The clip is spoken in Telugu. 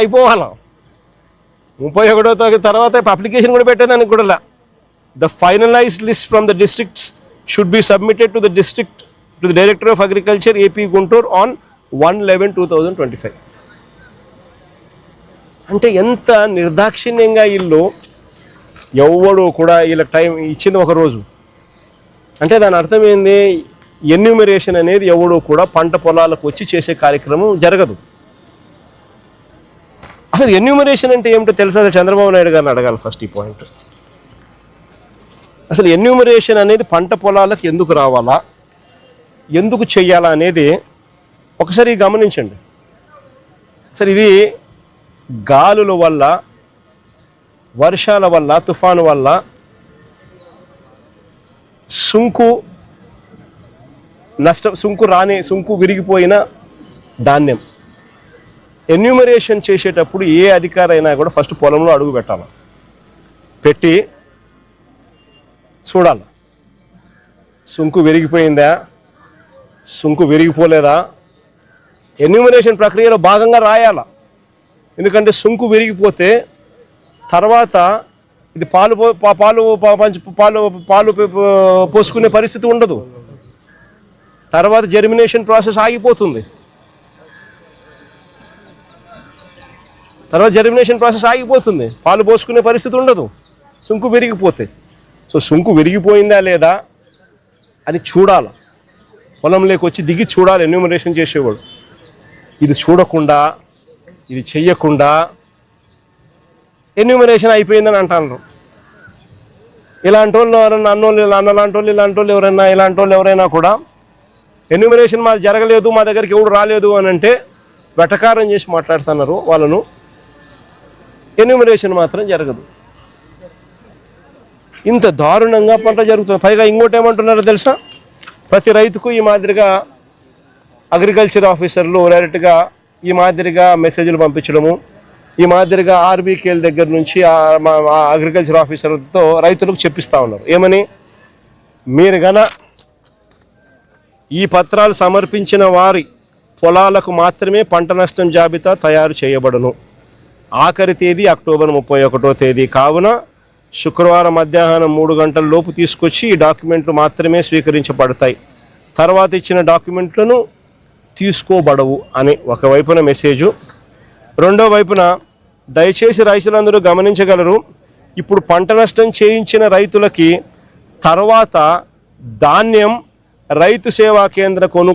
అయిపోవాలా? ముప్పై ఒకటో తారీఖు తర్వాత అప్లికేషన్ కూడా పెట్టేదానికి కూడా the finalized list from the districts should be submitted to the district to the director of agriculture AP Guntur on one eleven two thousand twenty five అంటే ఎంత నిర్దాక్షిణ్యంగా వీళ్ళు ఎవడు కూడా వీళ్ళకి టైం ఇచ్చింది ఒక రోజు. అంటే దాని అర్థం ఏంది? ఎన్యూమరేషన్ అనేది ఎవడు కూడా పంట పొలాలకు వచ్చి చేసే కార్యక్రమం జరగదు. అసలు ఎన్యూమరేషన్ అంటే ఏమిటో తెలుసా? చంద్రబాబు నాయుడు గారిని అడగాలి ఫస్ట్ ఈ పాయింట్ అసలు ఎన్యూమరేషన్ అనేది పంట పొలాలకు ఎందుకు రావాలా? ఎందుకు చెయ్యాలా అనేది ఒకసారి గమనించండి. సరే ఇది గాలుల వల్ల వర్షాల వల్ల తుఫాను వల్ల సుంకు నష్టం సుంకు రాని సుంకు విరిగిపోయిన ధాన్యం. ఎన్యూమరేషన్ చేసేటప్పుడు ఏ అధికారి అయినా కూడా ఫస్ట్ పొలంలో అడుగు పెట్టాలి. పెట్టి చూడాలి. సుంకు విరిగిపోయిందా? సుంకు విరిగిపోలేదా? ఎన్యూమరేషన్ ప్రక్రియలో భాగంగా రాయాల. ఎందుకంటే సుంకు విరిగిపోతే తర్వాత ఇది పాలు పో- పాలు పంచి పాలు పాలు పోసుకునే పరిస్థితి ఉండదు. తర్వాత జర్మినేషన్ ప్రాసెస్ ఆగిపోతుంది. తర్వాత జర్మినేషన్ ప్రాసెస్ ఆగిపోతుంది. పాలు పోసుకునే పరిస్థితి ఉండదు. సుంకు విరిగిపోతే. సో సుంకు విరిగిపోయిందా లేదా అని చూడాలి. పొలంలోకి వచ్చి దిగి చూడాలి ఎన్యూమరేషన్ చేసేవాడు. ఇది చూడకుండా ఇది చెయ్యకుండా ఎన్యూమరేషన్ అయిపోయిందని అంటాను ఇలాంటి వాళ్ళు ఎవరైనా అన్నోళ్ళు అన్నలాంటి వాళ్ళు ఇలాంటి వాళ్ళు ఎవరైనా ఇలాంటి వాళ్ళు ఎవరైనా కూడా ఎన్యూమరేషన్ మాది జరగలేదు మా దగ్గరికి ఎవడు రాలేదు అని అంటే వెటకారం చేసి మాట్లాడుతున్నారు. వాళ్ళను ఎన్యూమరేషన్ మాత్రం జరగదు. ఇంత దారుణంగా పంట జరుగుతుంది. పైగా ఇంకోటి ఏమంటున్నారో తెలుసా? ప్రతి రైతుకు ఈ మాదిరిగా అగ్రికల్చర్ ఆఫీసర్లు డైరెక్ట్గా ఈ మాదిరిగా మెసేజ్లు పంపించడము ఈ మాదిరిగా ఆర్బీకేల దగ్గర నుంచి ఆ అగ్రికల్చర్ ఆఫీసర్లతో రైతులకు చెప్పిస్తూ ఉన్నారు. ఏమని? మీరు గన ఈ పత్రాలు సమర్పించిన వారి పొలాలకు మాత్రమే పంట నష్టం జాబితా తయారు చేయబడును. ఆఖరి తేదీ అక్టోబర్ ముప్పై ఒకటో తేదీ. కావున శుక్రవారం మధ్యాహ్నం మూడు గంటల లోపు తీసుకొచ్చి ఈ డాక్యుమెంట్లు మాత్రమే స్వీకరించబడతాయి. తర్వాత ఇచ్చిన డాక్యుమెంట్లను తీసుకోబడవు అని ఒకవైపున మెసేజు. రెండో వైపున దయచేసి రైతులందరూ గమనించగలరు ఇప్పుడు పంట నష్టం చేయించిన రైతులకి తర్వాత ధాన్యం రైతు సేవా కేంద్ర కొను